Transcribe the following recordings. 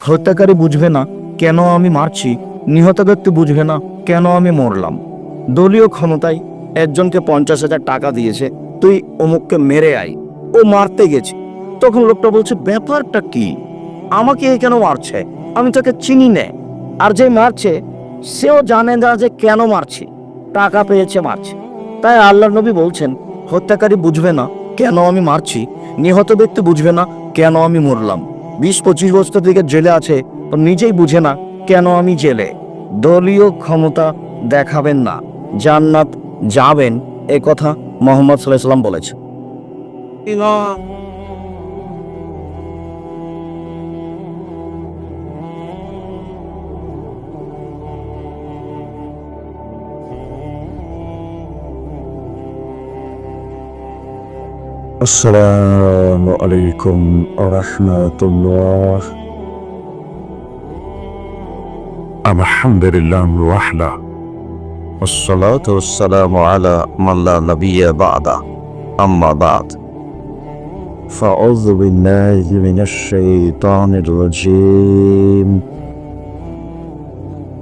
হত্যাকারী বুঝবে না কেন আমি মারছি নিহত ব্যক্তি বুঝবে না কেন আমি মরলাম। দলীয় ক্ষমতায় একজনকে পঞ্চাশ হাজার টাকা দিয়েছে, তুই অমুককে মেরে আই ও মারতে গেছে। তখন লোকটা বলছে, ব্যাপারটা কি? আমাকে এ কেন মারছে? আমি তাকে চিনি না। আর যে মারছে, সেও জানে না যে কেন মারছে। টাকা পেয়েছে মারছে। তাই আল্লাহ নবী বলছেন, হত্যাকারী বুঝবে না কেন আমি মারছি নিহত ব্যক্তি বুঝবে না কেন আমি মরলাম। বিশ পঁচিশ বছর থেকে জেলে আছে ও নিজেই বুঝে না কেন আমি জেলে দলীয় ক্ষমতা দেখাবেন না জান্নাত যাবেন এ কথা মোহাম্মদ সাল্লাহ সাল্লাম বলেছে السلام عليكم ورحمة الله. الحمد لله وحده. والصلاة والسلام على من لا نبي بعده. أما بعد. فأعوذ بالله من الشيطان الرجيم.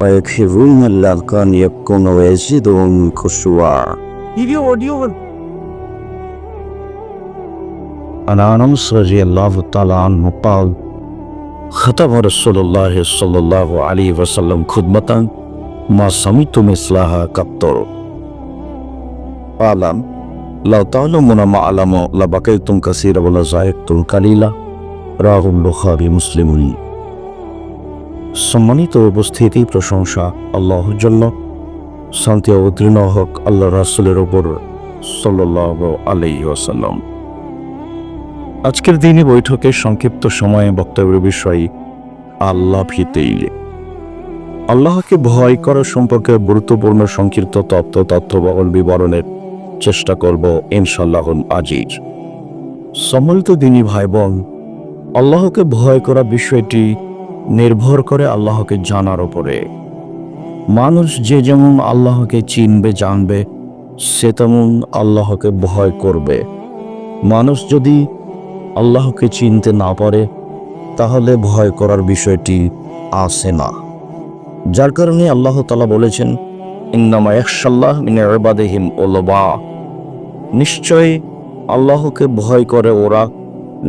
ويكفرون الأذقان يبكون ويزيدهم خشوعا. عن انس رضي الله تعالى عنه قال ختم رسول الله صلى الله عليه وسلم خدمة ما سمعت مثلها قط أعلم لو تعلمون ما أعلم لبقيتم كثيرا ولا زايقتم قليلا রাহ বুখারি মুসলিম সম্মানিত উপস্থিতি প্রশংসা আল্লাহর জন্য শান্তি অবতীর্ণ হোক আল্লাহ রাসুলের ওপর সাল্লাহ আলাইহি ওয়াসাল্লাম আজকের দিনে বৈঠকের সংক্ষিপ্ত সময়ে বক্তব্যের বিষয়, আল্লাহ ভীতেই আল্লাহকে ভয় করা সম্পর্কে গুরুত্বপূর্ণ সংক্ষিপ্ত তত্ত্ব তথ্যবহল বিবরণের চেষ্টা করব ইনশাল্লাহ আজিজ। সম্মিলিত দিনী ভাই বোন আল্লাহকে ভয় করা বিষয়টি নির্ভর করে আল্লাহকে জানার উপরে। মানুষ যে যেমন আল্লাহকে চিনবে, জানবে, সে তেমন আল্লাহকে ভয় করবে। মানুষ যদি আল্লাহকে চিনতে না পারে, তাহলে ভয় করার বিষয়টি আসে না। যার কারণে আল্লাহ তালা বলেছেন, ইন্নামা একশাল্লাহ মিনে এবাদেহিম ওলবা নিশ্চয়ই আল্লাহকে ভয় করে ওরা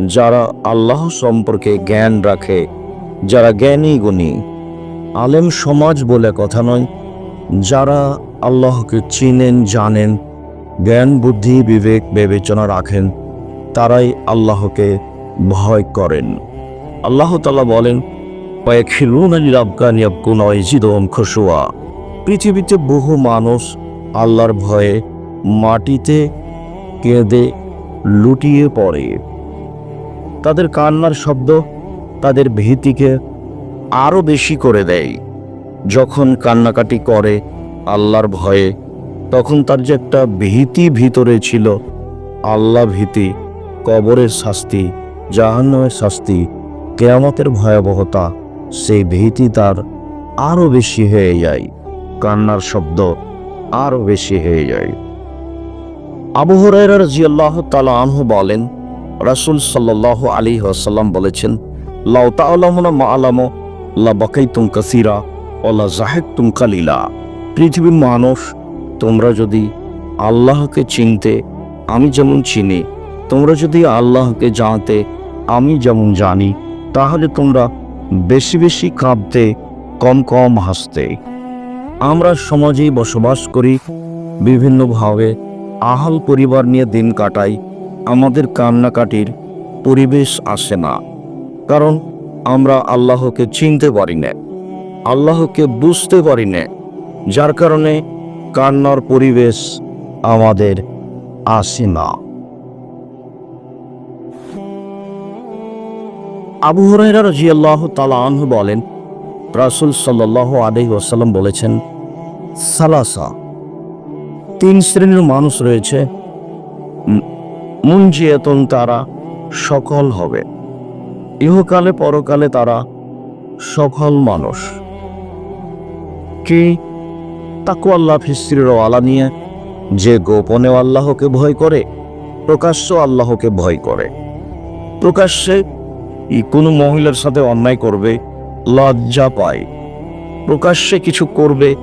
যারা আল্লাহ সম্পর্কে জ্ঞান রাখে, যারা জ্ঞানী গুণী, আলেম সমাজ বলে কথা নয়, যারা আল্লাহকে চিনেন, জানেন, জ্ঞান, বুদ্ধি, বিবেক, বিবেচনা রাখেন তারাই আল্লাহকে ভয় করেন। আল্লাহ তালা বলেন খসুয়া পৃথিবীতে বহু মানুষ আল্লাহর ভয়ে মাটিতে কেঁদে লুটিয়ে পড়ে। তাদের কান্নার শব্দ তাদের ভীতিকে আরও বেশি করে দেয়। যখন কান্নাকাটি করে আল্লাহর ভয়ে, তখন তার যে একটা ভীতি ভিতরে ছিল, আল্লাহ ভীতি কবরের শাস্তি, জাহান্নামের শাস্তি, কেয়ামতের ভয়াবহতা, সেই ভীতি তার আরও বেশি হয়ে যায়। কান্নার শব্দ আরও বেশি হয়ে যায়। আবু হরাইরা রাজিয়াল্লাহ তালা আনহু বলেন, রাসুল সাল্লাহ আলী আসাল্লাম বলেছেন, লাউ তাআলামুনা মা আলামো, লা বাকাইতুম কাসিরা ওলা জাহেদতুম কালিলা। পৃথিবীর মানুষ, তোমরা যদি আল্লাহকে চিনতে, আমি যেমন চিনি তোমরা যদি আল্লাহকে জানতে আমি যেমন জানি, তাহলে তোমরা বেশি বেশি কাঁদতে, কম কম হাসতে। আমরা সমাজেই বসবাস করি বিভিন্নভাবে আহাল পরিবার নিয়ে দিন কাটাই, আমাদের কান্নাকাটির পরিবেশ আসে না। কারণ আমরা আল্লাহকে চিনতে পারি না, আল্লাহকে বুঝতে পারি না, যার কারণে কান্নার পরিবেশ আমাদের আসে না। আবু হরাইরা রাজিয়াল্লাহ তালা আনহু বলেন, রাসুল সাল্লাহ আলহি ওয়াসাল্লাম বলেছেন, সালাসা, তিন শ্রেণির মানুষ রয়েছে মুঞ্জিয়াতন তারা সকল হবে। ইহকালে পরকালে তারা সকল মানুষ। কি? তাকু আল্লাহ ফিস্ত্রির আলা নিয়ে যে গোপনে আল্লাহকে ভয় করে, প্রকাশ্য আল্লাহকে ভয় করে। প্রকাশ্যে কোনো মহিলার সাথে অন্যায় করবে, লজ্জা পায়। প্রকাশ্যে কিছু করবে,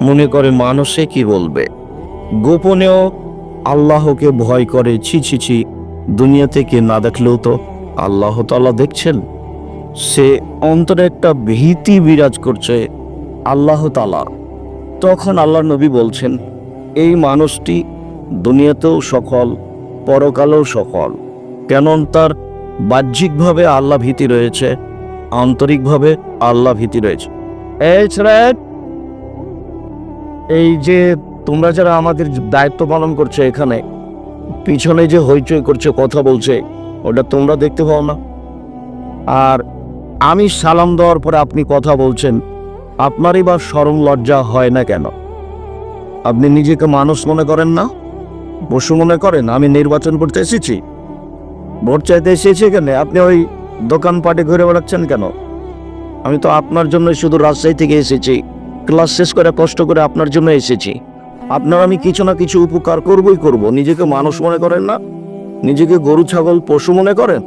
মনে করে মানুষে কি বলবে। গোপনেও আল্লাহকে ভয় করে, ছি ছি ছি, দুনিয়া থেকে না দেখলেও তো আল্লাহ তাআলা দেখছেন। সে অন্তরে একটা ভীতি বিরাজ করছে আল্লাহ তালা তখন আল্লাহ নবী বলছেন, এই মানুষটি দুনিয়াতেও সফল, পরকালেও সফল। কেন তার বাহ্যিকভাবে আল্লাহ ভীতি রয়েছে, আন্তরিকভাবে আল্লাহ ভীতি রয়েছে। এই ছেলে এই যে তোমরা যারা আমাদের দায়িত্ব পালন করছে এখানে, পিছনে যে হইচই করছে, কথা বলছে, ওটা তোমরা দেখতে পাও না। আর আমি সালাম দেওয়ার পরে আপনি কথা বলছেন, আপনারই বা সরম লজ্জা হয় না কেন? আপনি নিজেকে মানুষ মনে করেন না? পশু মনে করেন? আমি নির্বাচন করতে এসেছি। ভোট চাইতে এসেছি কেন? আপনি ওই দোকানপাটে ঘুরে বেড়াচ্ছেন কেন? আমি তো আপনার জন্য শুধু রাজশাহী থেকে এসেছি। ক্লাস শেষ করে কষ্ট করে আপনার জন্য এসেছি। আপনার আমি কিছু না কিছু উপকার করবই করব। নিজেকে মানুষ মনে করেন না? নিজেকে গরু, ছাগল, পশু মনে করেন?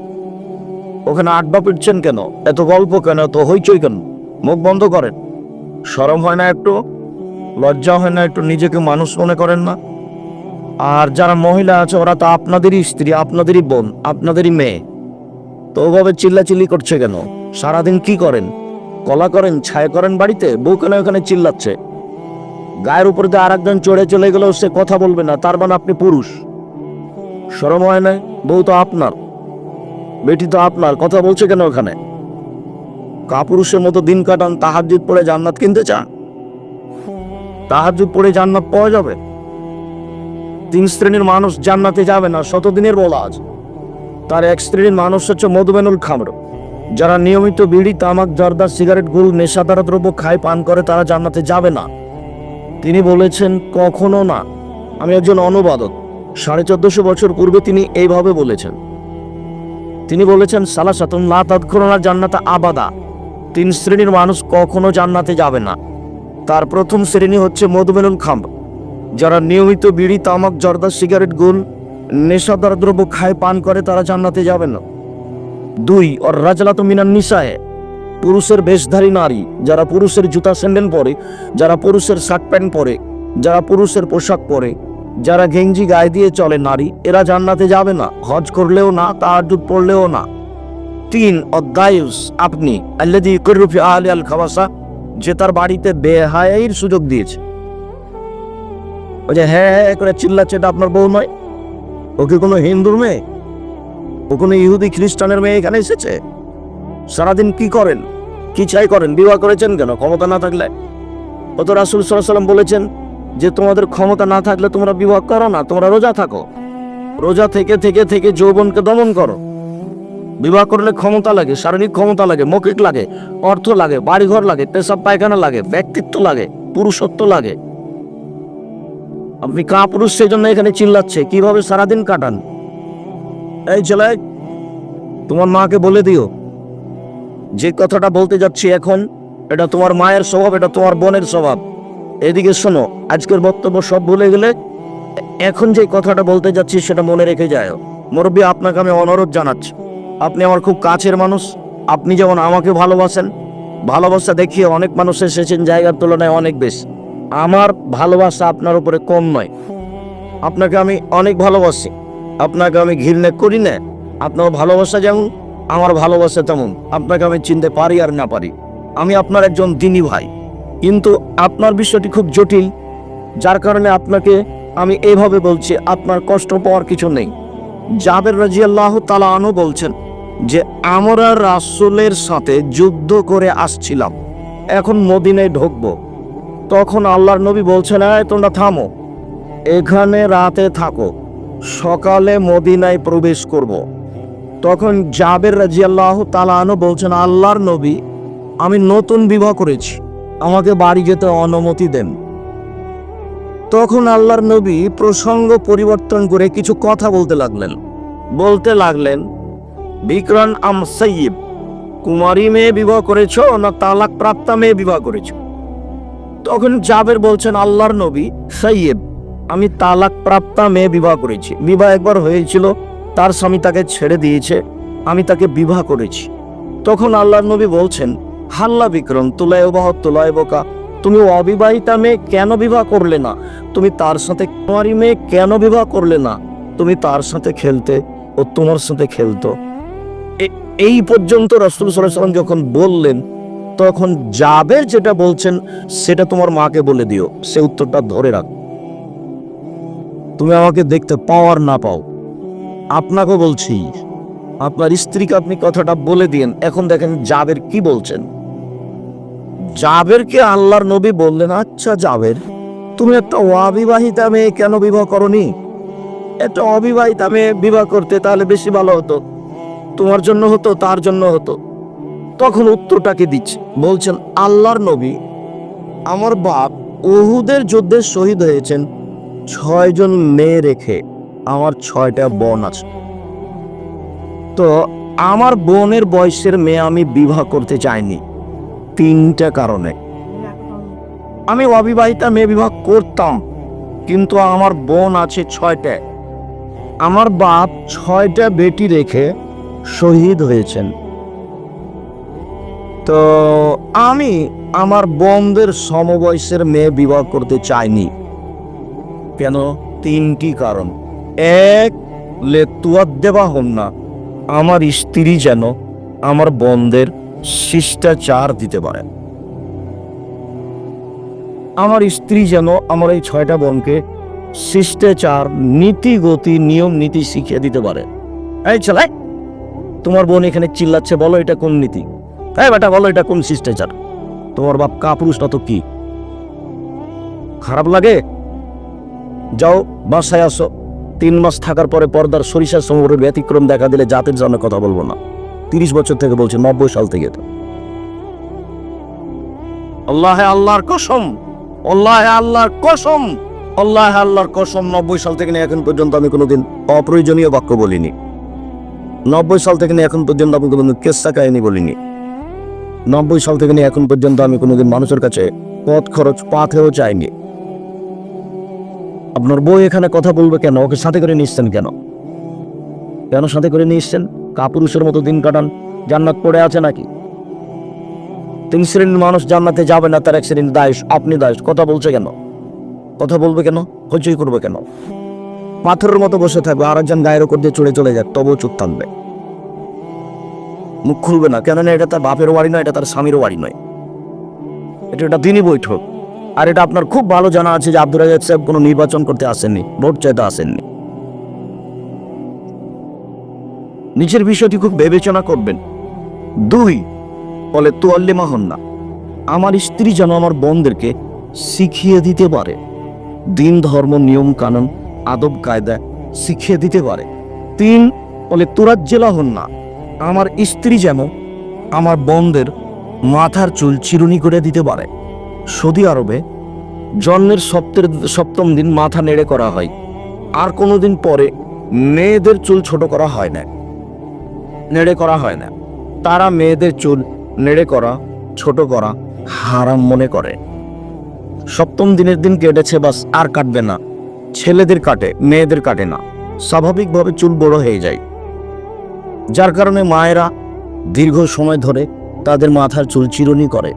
ওখানে আড্ডা পিটছেন কেন? এত গল্প কেন? এত হইচই কেন? মুখ বন্ধ করেন। সরম হয় না একটু? লজ্জা হয় না একটু? নিজেকে মানুষ মনে করেন না? আর যারা মহিলা আছে, ওরা তো আপনাদেরই স্ত্রী, আপনাদেরই বোন, আপনাদেরই মেয়ে। তো ওভাবে চিল্লাচিল্লি করছে কেন? সারাদিন কি করেন? কলা করেন ছায়া করেন বাড়িতে? বউ কেন ওখানে চিল্লাচ্ছে? গায়ের উপর দিয়ে আর একজন চড়ে চলে গেলেও সে কথা বলবে না, তার মানে আপনি পুরুষ। সরম হয় না বউ তো আপনার। বেটি তো আপনার, কথা বলছে কেন ওখানে? কাপুরুষের মতো দিন কাটান তাহাজুদ পড়ে জান্নাত কিনতে চান? তাহাজুদ পড়ে জান্নাত পাওয়া যাবে? তিন শ্রেণির মানুষ জান্নাতে যাবে না, শতদিনের বলা আছে। তার এক শ্রেণির মানুষ হচ্ছে মধুমেনুল খামর। যারা নিয়মিত বিড়ি, তামাক, জর্দা, সিগারেট গুল নেশাদার দ্রব্য খায়, পান করে, তারা জান্নাতে যাবে না। তিনি বলেছেন, কখনো না। আমি একজন অনুবাদক। সাড়ে চোদ্দশো বছর পূর্বে তিনি এইভাবে বলেছেন। তিনি বলেছেন সালা সাতুন লা তৎক্ষণা জান্নাতা আবাদা। তিন শ্রেণির মানুষ কখনো জান্নাতে যাবে না। তার প্রথম শ্রেণি হচ্ছে মধুমেনুল খাম্ব যারা নিয়মিত বিড়ি, তামাক, জর্দা, সিগারেট, গুল, নেশাদার দ্রব্য খায়, পান করে, তারা জান্নাতে যাবে না। দুই ওর রাজলাত মিনান নিশায় পুরুষের বেশধারী নারী, যারা পুরুষের জুতা, স্যান্ডেল পরে, যারা পুরুষের শার্ট প্যান্ট পরে, যারা পুরুষের পোশাক পরে, যারা গেঞ্জি গায়ে দিয়ে চলে নারী, এরা জান্নাতে যাবে না। হজ করলেও না তাহাজুদ পড়লেও না। তিন অদ্দায়ুস আপনি আল্লাদি করুফি আহলে আল খাওয়াসা যে তার বাড়িতে বেহায়ের সুযোগ দিয়েছে। ওই যে হ্যাঁ হ্যাঁ করে চিল্লাচ্ছে এটা আপনার বউ নয়? ও কি কোনো হিন্দুর মেয়ে? ও কোনো ইহুদি খ্রিস্টানের মেয়ে এখানে এসেছে? সারাদিন কি করেন? কি চাই করেন? বিবাহ করেছেন কেন? ক্ষমতা না থাকলে? ও তো রাসুল সাল্লাম বলেছেন যে তোমাদের ক্ষমতা না থাকলে তোমরা বিবাহ করো না, তোমরা রোজা থাকো। রোজা থেকে থেকে থেকে যৌবনকে দমন করো। বিবাহ করলে ক্ষমতা লাগে, শারীরিক ক্ষমতা লাগে, মৌখিক লাগে, অর্থ লাগে, বাড়িঘর লাগে, পেশাব পায়খানা লাগে, ব্যক্তিত্ব লাগে, পুরুষত্ব লাগে। আপনি কা পুরুষ সেই জন্য এখানে চিল্লাচ্ছে। কীভাবে সারাদিন কাটান? এই ছেলে, তোমার মাকে বলে দিও। যে কথাটা বলতে যাচ্ছি এখন, এটা তোমার মায়ের স্বভাব, এটা তোমার বোনের স্বভাব। এদিকে শোনো, আজকের বক্তব্য সব ভুলে গেলে এখন যে কথাটা বলতে যাচ্ছি সেটা মনে রেখে যায় মুরব্বী, আপনাকে আমি অনুরোধ জানাচ্ছি। আপনি আমার খুব কাছের মানুষ। আপনি যেমন আমাকে ভালোবাসেন, ভালোবাসা দেখিয়ে অনেক মানুষ এসেছেন জায়গার তুলনায় অনেক বেশি। আমার ভালোবাসা আপনার উপরে কম নয়। আপনাকে আমি অনেক ভালোবাসি। আপনাকে আমি ঘৃণা করি না। আপনার ভালোবাসা যেমন, আমার ভালোবাসা তেমন। আপনাকে আমি চিনতে পারি আর না পারি। আমি আপনার একজন দিনী ভাই। কিন্তু আপনার বিষয়টি খুব জটিল, যার কারণে আপনাকে আমি এইভাবে বলছি, আপনার কষ্ট পাওয়ার কিছু নেই। জাবের রাজি আল্লাহ বলছেন যে, আমরা রাসূলের সাথে যুদ্ধ করে আসছিলাম। এখন মদিনায় ঢুকবো। তখন আল্লাহর নবী বলছেন, "এই তোমরা থামো। এখানে রাতে থাকো। সকালে মদিনায় প্রবেশ করব। তখন জাবের রাজি আল্লাহ তালানো বলছেন, আল্লাহর নবী, আমি নতুন বিবাহ করেছি। আমাকে বাড়ি যেতে অনুমতি দেন। তখন আল্লাহর নবী প্রসঙ্গ পরিবর্তন করে কিছু কথা বলতে লাগলেন। বলতে লাগলেন বিক্রন আম সৈয়ব, কুমারী মেয়ে বিবাহ করেছ না তালাক প্রাপ্তা মেয়ে বিবাহ করেছ? তখন জাবের বলছেন, আল্লাহর নবী সৈয়ব আমি তালাক প্রাপ্তা মেয়ে বিবাহ করেছি। বিবাহ একবার হয়েছিল, তার স্বামী তাকে ছেড়ে দিয়েছে, আমি তাকে বিবাহ করেছি। তখন আল্লাহর নবী বলছেন, হাল্লা বিক্রম, তুলায় বহ তুলায় বোকা। তুমি অবিবাহিতা মেয়ে কেন বিবাহ করলে না? তুমি তার সাথে কুমারী মেয়ে কেন বিবাহ করলে না? তুমি তার সাথে খেলতে ও তোমার সাথে খেলতো। এই পর্যন্ত রসুল সাল্লাম যখন বললেন তখন জাবের যেটা বলছেন, সেটা তোমার মাকে বলে দিও। সে উত্তরটা ধরে রাখ। তুমি আমাকে দেখতে পাও আর না পাও। আপনাকে বলছি, আপনার স্ত্রীকে আপনি কথাটা বলে দিন এখন দেখেন জাবের কি বলছেন। জাবেরকে আল্লাহর নবী বললেন আচ্ছা জাবের, তুমি একটা অবিবাহিতা মেয়ে কেন বিবাহ করনি? একটা অবিবাহিতা মেয়ে বিবাহ করতে তাহলে বেশি ভালো হতো। তোমার জন্য হতো, তার জন্য হতো। তখন উত্তরটাকে দিচ্ছে। বলছেন, আল্লাহর নবী আমার বাপ ওহুদের যুদ্ধে শহীদ হয়েছেন। ছয়জন মেয়ে রেখে আমার ছয়টা বোন আছে। তো আমার বোনের বয়সের মেয়ে আমি বিবাহ করতে চাইনি। তিনটা কারণে। আমি অবিবাহিতা মেয়ে বিবাহ করতাম, কিন্তু আমার বোন আছে ছয়টা। আমার বাপ ছয়টা বেটি রেখে শহীদ হয়েছেন। তো আমি আমার বোনদের সমবয়সের মেয়ে বিবাহ করতে চাইনি। কেন? তিনটি কারণ। এক লেতুয়াদ দেওয়া হন না। আমার স্ত্রী যেন আমার বন্ধের শিষ্টাচার দিতে পারে। আমার স্ত্রী যেন আমার এই ছয়টা বোনকে শিষ্টাচার নীতি গতি নিয়ম, নীতি শিখিয়ে দিতে পারে। এই চলাই তোমার বোন এখানে চিল্লাচ্ছে, বলো এটা কোন নীতি? হ্যাঁ বেটা, বলো এটা কোন শিষ্টাচার? তোমার বাপ কাপুরুষ তো কি? খারাপ লাগে? যাও, বাসায় আসো। তিন মাস থাকার পরে পর্দার সরিষার সমরের ব্যতিক্রম দেখা দিলে জাতের জন্য কথা বলব না। তিরিশ বছর থেকে বলছে নব্বই সাল থেকে আল্লাহ আল্লাহর কসম, আল্লাহ আল্লাহর কসম, আল্লাহ আল্লাহর কসম নব্বই সাল থেকে এখন পর্যন্ত আমি কোনোদিন অপ্রয়োজনীয় বাক্য বলিনি। নব্বই সাল থেকে এখন পর্যন্ত আমি কোনোদিন কেসা কাহিনী বলিনি। নব্বই সাল থেকে নিয়ে এখন পর্যন্ত আমি কোনোদিন মানুষের কাছে পথ খরচ পা পাথেও চাইনি আপনার বউ এখানে কথা বলবে কেন? ওকে সাথে করে নিচ্ছেন কেন? কেন সাথে করে নিয়ে এসছেন? কাপুরুষের মতো দিন কাটান। জান্নাত পড়ে আছে নাকি? তিন শ্রেণির মানুষ জান্নাতে যাবে না, তার এক শ্রেণির দায়স, আপনি দায়স। কথা বলছে কেন? কথা বলবে কেন? হইচই করবে কেন? পাথরের মতো বসে থাকবে আর একজন গায়ের ওপর দিয়ে চড়ে চলে যাক, তবুও চুপ থাকবে। মুখ খুলবে না। কেননা এটা তার বাপের বাড়ি নয়, এটা তার স্বামীরও বাড়ি নয়। এটা একটা দিনই বৈঠক। আর এটা আপনার খুব ভালো জানা আছে যে আব্দুল রাজাক সাহেব কোনো নির্বাচন করতে আসেননি, ভোট চাইতে আসেননি। নিজের বিষয়টি খুব বিবেচনা করবেন। দুই, বলে তোয়াল্লিমা হন না আমার স্ত্রী যেন আমার বোনদেরকে শিখিয়ে দিতে পারে। দিন, ধর্ম, নিয়ম, কানুন, আদব, কায়দা শিখিয়ে দিতে পারে। তিন, বলে তুরাজ্জেলা হন না আমার স্ত্রী যেন আমার বোনদের মাথার চুল চিরুনি করে দিতে পারে। সৌদি আরবে জন্মের সপ্তের সপ্তম দিন মাথা নেড়ে করা হয়। আর কোনো দিন পরে মেয়েদের চুল ছোট করা হয় না। নেড়ে করা হয় না। তারা মেয়েদের চুল নেড়ে করা, ছোট করা হারাম মনে করে। সপ্তম দিনের দিন কেটেছে বাস, আর কাটবে না। ছেলেদের কাটে, মেয়েদের কাটে না। স্বাভাবিকভাবে চুল বড় হয়ে যায়। যার কারণে মায়েরা দীর্ঘ সময় ধরে তাদের মাথার চুল চিরুনি করে,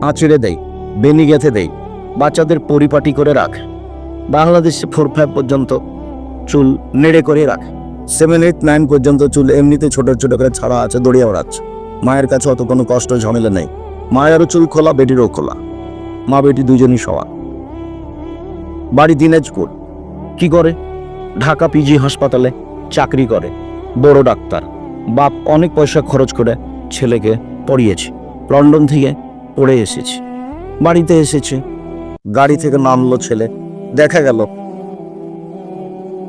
আঁচড়ে দেয়, বেনি গেঁথে দেয়, বাচ্চাদের পরিপাটি করে রাখে। বাংলাদেশে ফোর ফাইভ পর্যন্ত চুল নেড়ে করে রাখে। সেভেন এইট নাইন পর্যন্ত চুল এমনিতে ছোট ছোট করে ছাড়া আছে, দড়িয়ে ওড়াচ্ছে। মায়ের কাছে অত কোনো কষ্ট, ঝামেলা নেই। মায়েরও চুল খোলা, বেটিরও খোলা। মা, বেটি দুজনই সওয়া বাড়ি দিনাজপুর। কি করে? ঢাকা পিজি হাসপাতালে চাকরি করে। বড় ডাক্তার। বাপ অনেক পয়সা খরচ করে ছেলেকে পড়িয়েছে। লন্ডন থেকে পড়ে এসেছে। বাড়িতে এসেছে। গাড়ি থেকে নামলো ছেলে। দেখা গেল।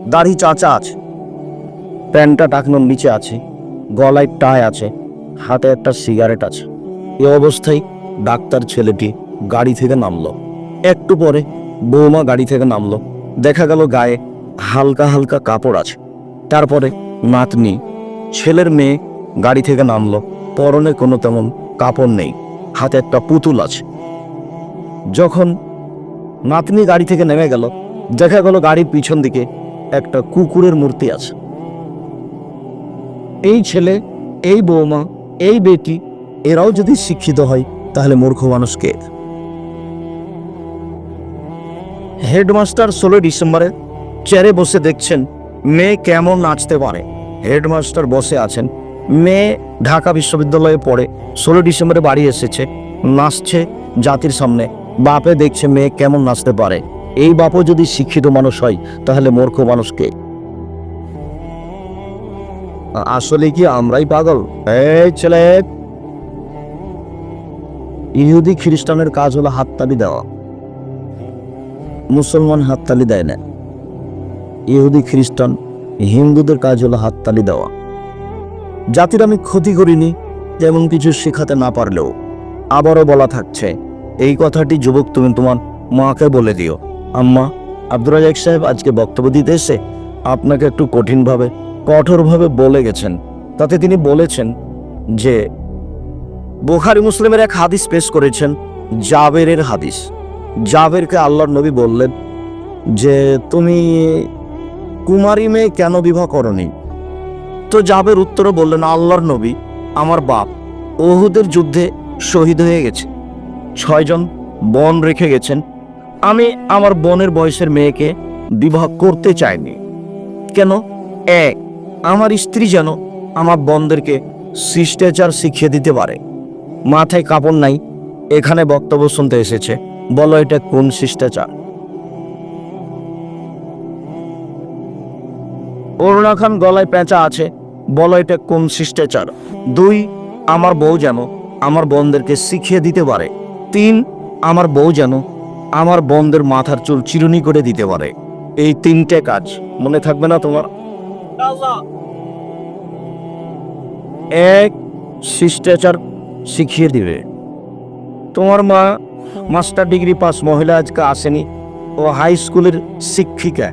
দাড়ি চাচা আছে। প্যান্টটা টাকনোর নিচে আছে। গলায় টাই আছে। হাতে একটা সিগারেট আছে। এ অবস্থায় ডাক্তার ছেলেটি গাড়ি থেকে নামলো। একটু পরে বৌমা গাড়ি থেকে নামলো। দেখা গেল গায়ে হালকা হালকা কাপড় আছে। তারপরে নাতনি ছেলের মেয়ে গাড়ি থেকে নামলো। পরনে কোনো তেমন কাপড় নেই, হাতে একটা পুতুল আছে। যখন নাতনি গাড়ি থেকে নেমে গেল, দেখা গেল গাড়ির পিছন দিকে একটা কুকুরের মূর্তি আছে। এই ছেলে, এই বৌমা, এই বেটি, এরাও যদি শিক্ষিত হয়, তাহলে মূর্খ মানুষকে হেডমাস্টার ষোলোই ডিসেম্বরে চেয়ারে বসে দেখছেন, মেয়ে কেমন নাচতে পারে। হেডমাস্টার বসে আছেন। মেয়ে ঢাকা বিশ্ববিদ্যালয়ে পড়ে, ষোলো ডিসেম্বরে বাড়ি এসেছে, নাচছে জাতির সামনে। বাপে দেখছে মেয়ে কেমন নাচতে পারে। এই বাপও যদি শিক্ষিত মানুষ হয়, তাহলে মূর্খ মানুষকে আসলে কি আমরাই পাগল? এই ছেলে! ইহুদি খ্রিস্টানের কাজ হলো হাততালি দেওয়া। মুসলমান হাততালি দেয় না। ইহুদি খ্রিস্টান হিন্দুদের কাজ হলো হাততালি দেওয়া। জাতির আমি ক্ষতি করিনি যেমন কিছু শেখাতে না পারলেও। আবারও বলা থাকছে, এই কথাটি যুবক তুমি তোমার মাকে বলে দিও। আম্মা, আব্দুর রাজাক সাহেব আজকে বক্তব্য দিতে এসে আপনাকে একটু কঠিনভাবে, কঠোরভাবে বলে গেছেন। তাতে তিনি বলেছেন যে, বোখারি মুসলিমের এক হাদিস পেশ করেছেন, জাবেরের হাদিস। জাবেরকে আল্লাহর নবী বললেন যে, তুমি কুমারী মেয়ে কেন বিবাহ করনি? তো জাবের উত্তরে বললেন, আল্লাহর নবী আমার বাপ ওহুদের যুদ্ধে শহীদ হয়ে গেছে। ছয়জন বন রেখে গেছেন। আমি আমার বোনের বয়সের মেয়েকে বিবাহ করতে চাইনি। কেন? এক, আমার স্ত্রী যেন আমার বোনদেরকে শিষ্টাচার শিখিয়ে দিতে পারে। মাথায় কাপড় নাই, এখানে বক্তব্য শুনতে এসেছে। বলো এটা কোন শিষ্টাচার? অরুণা খান গলায় পেঁচা আছে, বলো এটা কোন শিষ্টাচার? দুই, আমার বউ যেন আমার বোনদেরকে শিখিয়ে দিতে পারে। তিন, আমার বউ যেন আমার বোনদের মাথার চুল চিরুনি করে দিতে পারে। এই তিনটে কাজ মনে থাকবে না তোমার? এক, শিষ্টাচার শিখিয়ে দিবে। তোমার মা মাস্টার ডিগ্রি পাস মহিলা আজকে আসেনি, ও হাই স্কুলের শিক্ষিকা।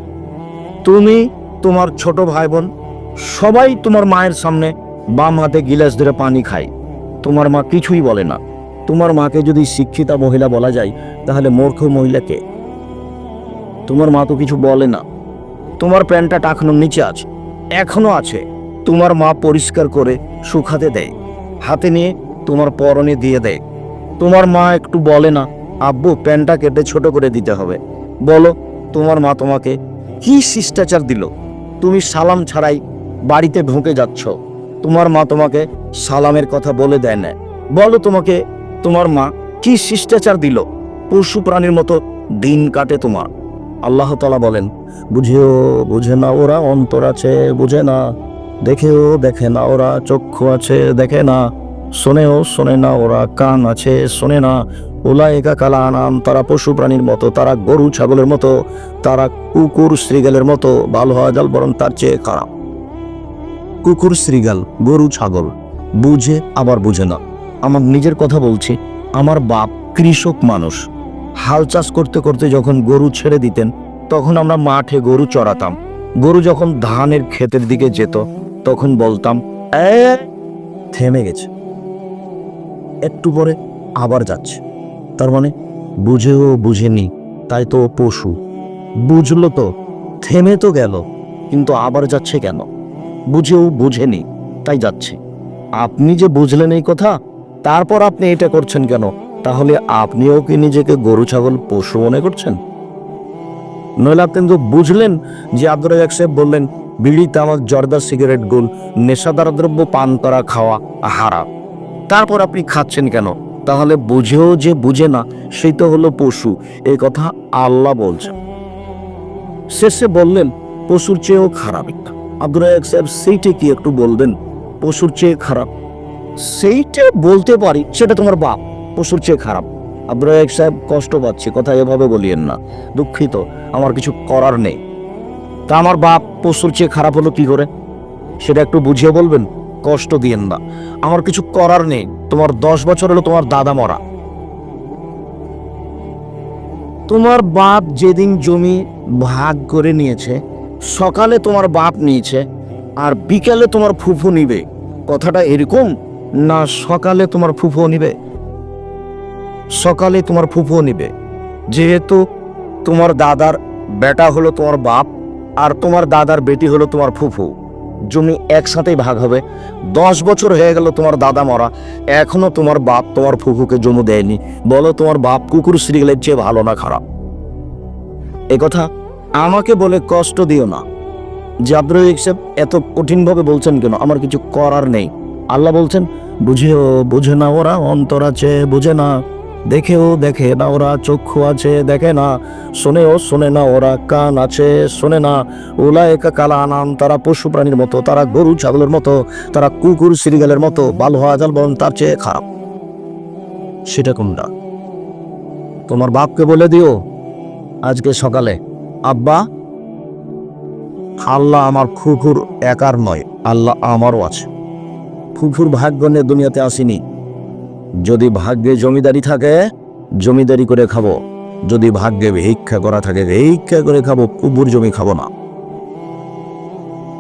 তুমি তোমার ছোট ভাই বোন সবাই তোমার মায়ের সামনে বাম হাতে গিলাস ধরে পানি খায়। তোমার মা কিছুই বলে না। তোমার মাকে যদি শিক্ষিতা মহিলা বলা যায়, তাহলে মূর্খ মহিলাকে তোমার মা তো কিছু বলে না। তোমার প্যান্টটা টাকানোর নিচে আছে, এখনও আছে। তোমার মা পরিষ্কার করে শুকাতে দেয়। হাতে নিয়ে তোমার পরনে দিয়ে দেয়। তোমার মা একটু বলে না, আব্বু, প্যান্টটা কেটে ছোট করে দিতে হবে। বলো, তোমার মা তোমাকে কি শিষ্টাচার দিল? তুমি সালাম ছাড়াই বাড়িতে ঢুকে যাচ্ছ। তোমার মা তোমাকে সালামের কথা বলে দেয় না বলো তোমাকে, তোমার মা কি শিষ্টাচার দিল? পশু প্রাণীর মতো দিন কাটে তোমার। আল্লাহ তালা বলেন, বুঝেও বুঝে না ওরা, অন্তর আছে বুঝে না। দেখেও দেখে না ওরা, চক্ষু আছে দেখে না। শোনেও শোনে না ওরা, কান আছে শোনে না। ওলা একা কালা তারা পশু প্রাণীর মতো তারা গরু ছাগলের মতো তারা কুকুর শ্রীগালের মতো ভালো হওয়া যাল বরং তার চেয়ে খারাপ। কুকুর শ্রীগাল গরু ছাগল বুঝে আবার বুঝে না। আমার নিজের কথা বলছি আমার বাপ কৃষক মানুষ। হাল চাষ করতে করতে যখন গরু ছেড়ে দিতেন তখন আমরা মাঠে গরু চড়াতাম। গরু যখন ধানের ক্ষেতের দিকে যেত তখন বলতাম "এ, থেমে গেছে। একটু পরে আবার যাচ্ছে। তার মানে বুঝেও বুঝেনি, তাই তো পশু। বুঝলো তো, থেমে তো গেল, কিন্তু আবার যাচ্ছে কেন? বুঝেও বুঝেনি, তাই যাচ্ছে। আপনি যে বুঝলেন এই কথা, তারপর আপনি এটা করছেন কেন? তাহলে আপনিও কি নিজেকে গরু, ছাগল, পশু মনে করছেন? নইলে আপনি তো বুঝলেন যে আব্দুর রাজাক সাহেব বললেন, বিড়ি, তামাক, জর্দা, সিগারেট, গুল, নেশাদার দ্রব্য, পান করা, খাওয়া হারা তারপর আপনি খাচ্ছেন কেন? তাহলে বুঝেও যে বুঝে না, সেই তো হলো পশু। এই কথা আল্লাহ বলছেন। শেষে বললেন, পশুর চেয়েও খারাপ একটা। রাজাক সাহেব, সেইটা কি একটু বলবেন? পশুর চেয়ে খারাপ? সেইটা বলতে পারি, সেটা তোমার বাপ। পশুর চেয়ে খারাপ। রাজাক সাহেব কষ্ট পাচ্ছি, কথা এভাবে বলিয়েন না। দুঃখিত, আমার কিছু করার নেই। তা আমার বাপ পশুর চেয়ে খারাপ হলো কি করে? সেটা একটু বুঝিয়ে বলবেন? কষ্ট দিয়েন না। আমার কিছু করার নেই। তোমার দশ বছর হলো তোমার দাদা মরা। তোমার বাপ যেদিন জমি ভাগ করে নিয়েছে, সকালে তোমার বাপ নিয়েছে, আর বিকালে তোমার ফুফু নিবে। কথাটা এরকম না সকালে তোমার ফুফু নিবে? সকালে তোমার ফুফু নিবে। যেহেতু তোমার দাদার বেটা হলো তোমার বাপ, আর তোমার দাদার বেটি হলো তোমার ফুফু। জমি একসাথেই ভাগ হবে। দশ বছর হয়ে গেল তোমার দাদা মরা। এখনও তোমার বাপ তোমার ফুকুকে জমি দেয়নি। বলো তোমার বাপ কুকুর শ্রীগেলের চেয়ে ভালো না খারাপ? এ কথা আমাকে বলে কষ্ট দিও না। যে আব্দুল ইকসাব এত কঠিনভাবে বলছেন কেন? আমার কিছু করার নেই। আল্লাহ বলছেন, বুঝেও, বুঝে না ওরা, অন্তর আছে, বুঝে না। দেখেও দেখে না, ওরা চক্ষু আছে, দেখে না। শোনেও শোনে না, ওরা কান আছে, শোনে না। ওলা একা কালা আনাম তারা পশু প্রাণীর মতো, তারা গরু ছাগলের মতো, তারা কুকুর সিরিগালের মতো যাল বরং তার চেয়ে খারাপ। সেটা কোনটা? তোমার বাপকে বলে দিও, আজকে সকালে। আব্বা, আল্লাহ আমার ফুফুর একার নয়, আল্লাহ আমারও আছে। ফুফুর ভাগ্য নিয়ে দুনিয়াতে আসিনি। যদি ভাগ্যে জমিদারি থাকে, জমিদারি করে খাব। যদি ভাগ্যে ভিক্ষা করা থাকে, ভিক্ষা করে খাব ফুফুর জমি খাব না।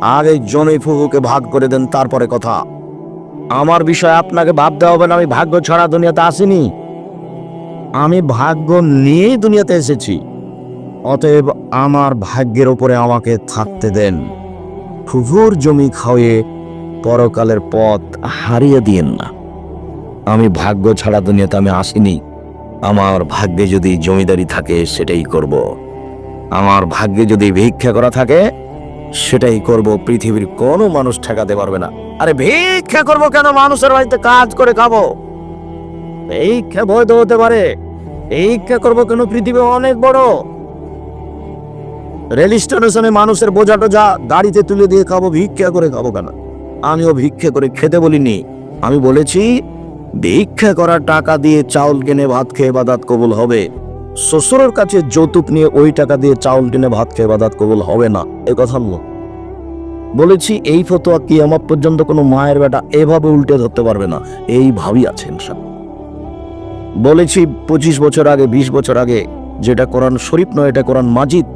আগে জমি ফুফুকে ভাগ করে দেন, তারপরে কথা। আমার বিষয় আপনাকে ভাবতে হবে না, আমি ভাগ্য ছাড়া দুনিয়াতে আসিনি। আমি ভাগ্য নিয়েই দুনিয়াতে এসেছি। অতএব আমার ভাগ্যের ওপরে আমাকে থাকতে দেন। ফুফুর জমি খাওয়ে পরকালের পথ হারিয়ে দিয়েন না। আমি ভাগ্য ছাড়া দুনিয়াতে আমি আসিনি। আমার ভাগ্যে যদি জমিদারি থাকে, সেটাই করব। আমার ভাগ্যে যদি ভিক্ষা করা থাকে, সেটাই করব। পৃথিবীর কোনো মানুষ ঠেকাতে পারবে না। আরে ভিক্ষা করব কেন? মানুষের বাড়িতে কাজ করে খাব। ভিক্ষা বৈধ হতে পারে। ভিক্ষা করব কেন? পৃথিবী অনেক বড়। রেল স্টেশনে মানুষের বোঝা টোঝা গাড়িতে তুলে দিয়ে খাব, ভিক্ষা করে খাব কেন? আমিও ভিক্ষা করে খেতে বলিনি। আমি বলেছি ভিক্ষা করার টাকা দিয়ে চাউল কিনে ভাত খেয়ে বাদাত কবুল হবে। শ্বশুরের কাছে যৌতুক নিয়ে ওই টাকা দিয়ে চাউল কিনে ভাত খেয়ে বাদাত কবুল হবে না। এ কথা বলেছি, এই ফতোয়া কি আমার পর্যন্ত কোনো মায়ের বেটা এভাবে উল্টে ধরতে পারবে না? এই ভাবি আছেন সব বলেছি, পঁচিশ বছর আগে, বিশ বছর আগে যেটা কোরআন শরীফ নয়, এটা কোরআন মাজিদ।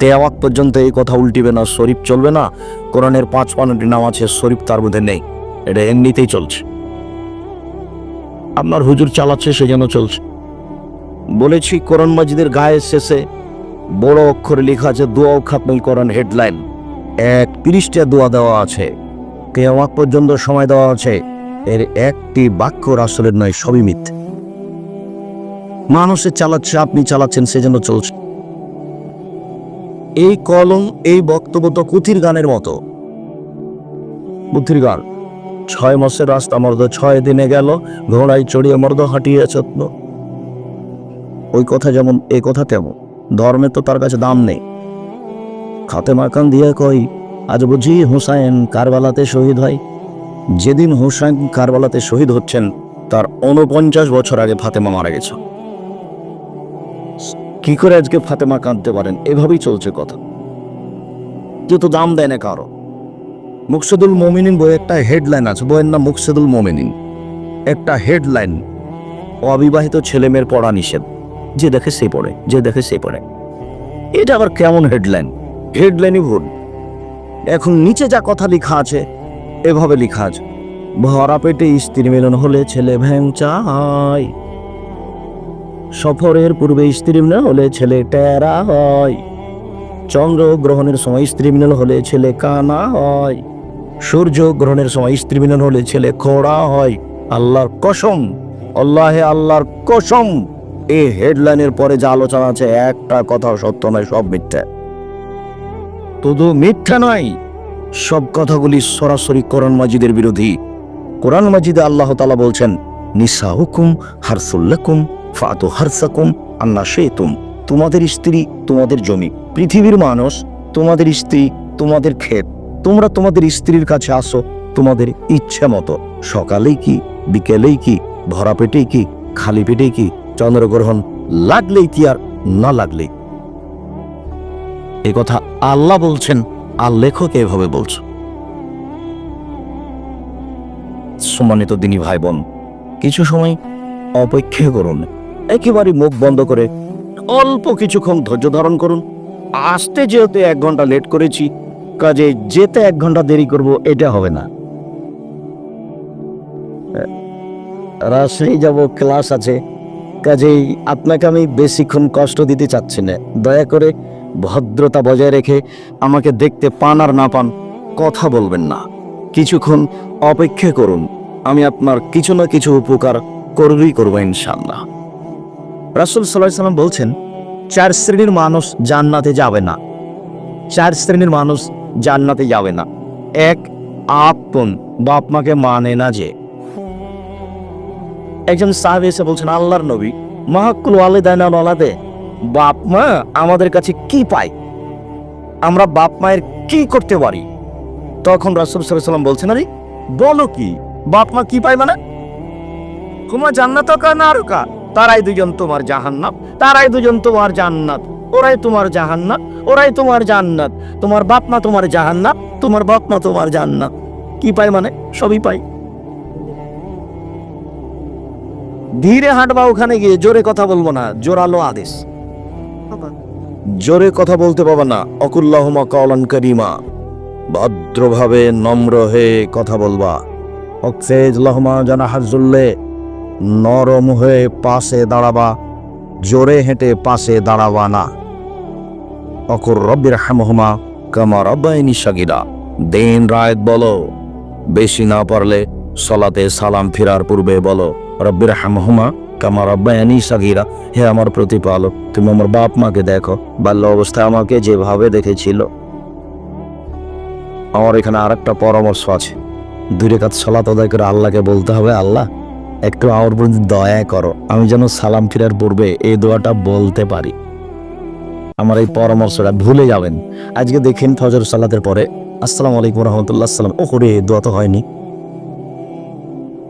তেয়াওয়াত পর্যন্ত এই কথা উল্টিবে না, শরীফ চলবে না। কোরআনের পাঁচ পাঁচটি নাম আছে, শরীফ তার মধ্যে নেই। এটা এমনিতেই চলছে। আপনার হুজুর চালাচ্ছে, সে যেন চলছে। বলেছি, কোরআন মাজিদের গায়ের শেষে বড় অক্ষরে লেখা আছে দোয়া খাতমিল কোরআন হেডলাইন। এক তিরিশটা দোয়া দেওয়া আছে। কেয়ামাত পর্যন্ত সময় দেওয়া আছে। এর একটি বাক্য রাসলের নয়, সবই মিথ্যে। মানুষে চালাচ্ছে, আপনি চালাচ্ছেন সেজন্য চলছে। এই কলম, এই বক্তব্য তো কুথির গানের মতো। কুথির গান। ছয় মাসের রাস্তা মর্দ ছয় দিনে গেল, ঘোড়ায় চড়িয়ে মর্দ হাঁটিয়ে যত্ন ওই কথা যেমন এই কথা তেমন। ধর্মে তো তার কাছে দাম নেই। খাতে মাকান দিয়ে কই আজ বুঝি হুসাইন কারবালাতে শহীদ হয়? যেদিন হুসাইন কারবালাতে শহীদ হচ্ছেন, তার উনপঞ্চাশ বছর আগে ফাতেমা মারা গেছে। কি করে আজকে ফাতেমা কাঁদতে পারেন? এভাবেই চলছে কথা। যেহেতু দাম দেয় না কারও। মুকসেদুল মোমিনিন বই একটা হেডলাইন আছে, বইয়ের নাম মুকসেদুল মোমিনিন। একটা হেডলাইন, অবিবাহিত ছেলেমেয়ের পড়া নিষেধ, যে দেখে সে পড়ে, যে দেখে সে পড়ে। এটা আবার কেমন হেডলাইন? হেডলাইনই ভুল। এখন নিচে যা কথা লেখা আছে, এভাবে লেখা আছে, ভরা পেটে স্ত্রী মিলন হলে ছেলে ভ্যাং চায়। সফরের পূর্বে স্ত্রী মিলন হলে ছেলে টেরা হয়। চন্দ্র গ্রহণের সময় স্ত্রী মিলন হলে ছেলে কানা হয়। সূর্য গ্রহণের সময় স্ত্রী মিলন হলে ছেলে খোড়া হয়। আল্লাহর কসম, আল্লাহে আল্লাহর কসম। এই হেডলাইনের পরে যা আলোচনা আছে, একটা কথা সত্য নয়, সব মিথ্যা। শুধু মিথ্যা নয়, সব কথাগুলি সরাসরি কোরআন মাজিদের বিরোধী। কোরআন মাজিদে আল্লাহ তালা বলছেন নিসা হুকুম হারসুল্লাকুম ফাতু হারসাকুম আন্না শেতুম তোমাদের স্ত্রী তোমাদের জমি, পৃথিবীর মানুষ তোমাদের স্ত্রী তোমাদের ক্ষেত। তোমরা তোমাদের স্ত্রীর কাছে আসো, তোমাদের ইচ্ছে মতো। সকালেই কি, বিকেলেই কি, ভরা পেটেই কি, খালি পেটেই কি, চন্দ্রগ্রহণ লাগলেই কি আর না লাগলেই? এ কথা আল্লাহ বলছেন, আর লেখক এভাবে বলছ। সম্মানিত দিনী ভাই বোন কিছু সময় অপেক্ষা করুন একেবারে মুখ বন্ধ করে অল্প কিছুক্ষণ ধৈর্য ধারণ করুন। আসতে যেহেতু এক ঘণ্টা লেট করেছি কাজে যেতে এক ঘণ্টা দেরি করব, এটা হবে না। রাজশাহী যাব, ক্লাস আছে। কাজেই আপনাকে আমি বেশিক্ষণ কষ্ট দিতে চাচ্ছি না। দয়া করে ভদ্রতা বজায় রেখে আমাকে দেখতে পান আর না পান কথা বলবেন না। কিছুক্ষণ অপেক্ষা করুন, আমি আপনার কিছু না কিছু উপকার করবই করব ইনশাল্লাহ রাসুল সাল্লাহ সাল্লাম বলছেন, চার শ্রেণির মানুষ জান্নাতে যাবে না। চার শ্রেণির মানুষ জান্নাতে যাবে না। এক আপন বাপ মাকে মানে না যে। একজন সাহেব এসে বলছেন, আল্লাহর নবী মাহাকুল ওয়ালেদায়না ওয়ালাদে, বাপ মা আমাদের কাছে কি পায়? আমরা বাপ মায়ের কি করতে পারি? তখন রাসুল সাল্লাম বলছেন, আরে, বলো কি, বাপ মা কি পায় মানে? তোমার জান্নাত কা না আর কা তারাই দুজন তোমার জাহান্নাত, তারাই দুজন তোমার জান্নাত, ওরাই তোমার জাহান্নাত, ওরাই তোমার জান্নাত, তোমার বাপ মা তোমার জাহান্নাত, তোমার বাপ মা তোমার জান্নাত। কি পায় মানে? সবই পায়। ধীরে হাঁটবা ওখানে গিয়ে, জোরে কথা বলব না, জোরালো আদেশ। জোরে কথা বলতে পারবে না, অকুল্লাহমা কলান করিমা। ভদ্রভাবে নম্র হয়ে কথা বলবা। অক্সেজ লহমা জানা হাজুল্লে নরম হয়ে পাশে দাঁড়াবা, জোরে হেঁটে পাশে দাঁড়াবা না। অকর রব্বির হামহমা কামা রব্বাইনি সাগিরা। দিন রায়ত বলো, বেশি না পারলে সলাতে সালাম ফিরার পূর্বে বলো রব্বির হামহমা কামা রব্বায়ানি সাগিরা। হে আমার প্রতিপালক, তুমি আমার বাপ মাকে দেখো, বাল্য অবস্থায় আমাকে যেভাবে দেখেছিল। আমার এখানে আরেকটা পরামর্শ আছে। দুই রেখাত সলাত আদায় করে আল্লাহকে বলতে হবে, আল্লাহ একটু আমার প্রতি দয়া করো, আমি যেন সালাম ফিরার পূর্বে এই দোয়াটা বলতে পারি। আমার এই পরামর্শটা ভুলে যাবেন। আজকে দেখেন ফজর সালাতের পরে, আসসালামু আলাইকুম রহমতুল্লাহ আসসালাম। ও করে দোয়া তো হয়নি।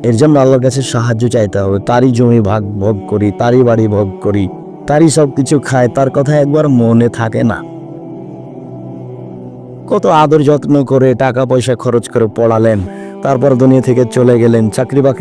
এর জন্য আল্লাহর কাছে সাহায্য চাইতে হবে। তারই জমি ভাগ ভোগ করি, তারই বাড়ি ভোগ করি, তারই সব কিছু খায় তার কথা একবার মনে থাকে না। কত আদর যত্ন করে টাকা পয়সা খরচ করে পড়ালেন, তারপর দুনিয়া থেকে চলে গেলেন, চাকরি বাকরি